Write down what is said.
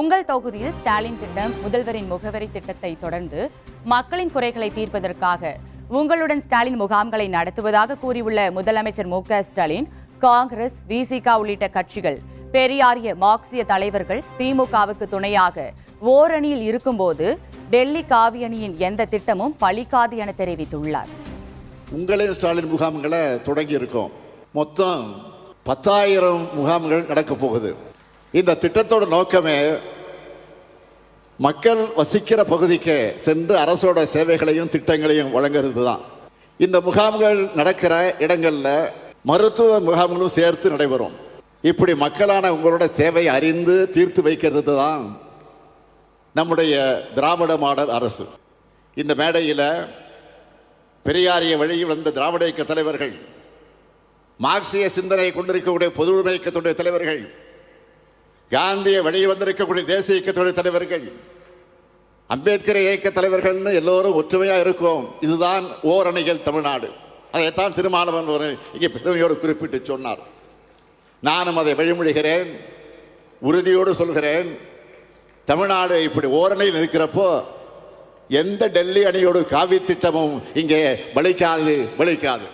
உங்கள் தொகுதியில் ஸ்டாலின் திட்டம் முதல்வரின் முகவரி திட்டத்தை தொடர்ந்து மக்களின் குறைகளை தீர்ப்பதற்காக உங்களுடன் ஸ்டாலின் முகாம்களை நடத்துவதாக கூறியுள்ள முதலமைச்சர் மு ஸ்டாலின் காங்கிரஸ் விசிக உள்ளிட்ட கட்சிகள் பெரியாரிய மார்க்சிய தலைவர்கள் திமுகவுக்கு துணையாக ஓரணியில் இருக்கும்போது டெல்லி காவியணியின் எந்த திட்டமும் பலிக்காது என தெரிவித்துள்ளார். உங்களின் ஸ்டாலின் முகாம்களை தொடங்கி இருக்கோம் மொத்தம் பத்தாயிரம் முகாம்கள் நடக்க போகுது. இந்த திட்டத்தோட நோக்கமே மக்கள் வசிக்கிற பகுதிக்கு சென்று அரசோட சேவைகளையும் திட்டங்களையும் வழங்குறது தான். இந்த முகாம்கள் நடக்கிற இடங்களில் மருத்துவ முகாம்களும் சேர்த்து நடைபெறும். இப்படி மக்களான உங்களோட தேவையை அறிந்து தீர்த்து வைக்கிறது தான் நம்முடைய திராவிட மாடல் அரசு. இந்த மேடையில் பெரியாரிய வழியில் வந்த திராவிட இயக்க தலைவர்கள் மார்க்சிய சிந்தனை கொண்டிருக்கக்கூடிய பொது இயக்கத்துடைய தலைவர்கள் காந்தியை வெளியே வந்திருக்கக்கூடிய தேசிய இயக்கத்துடைய தலைவர்கள் அம்பேத்கர் இயக்க தலைவர்கள்னு எல்லோரும் ஒற்றுமையாக இருக்கும். இதுதான் ஓரணிகள் தமிழ்நாடு. அதைத்தான் திருமாவளவன் ஒரு இங்கே பெருமையோடு குறிப்பிட்டு சொன்னார். நானும் அதை வழிமொழிகிறேன் உறுதியோடு சொல்கிறேன். தமிழ்நாடு இப்படி ஓரணையில் இருக்கிறப்போ எந்த டெல்லி அணியோடு காவி திட்டமும் இங்கே வலிக்காது வலிக்காது.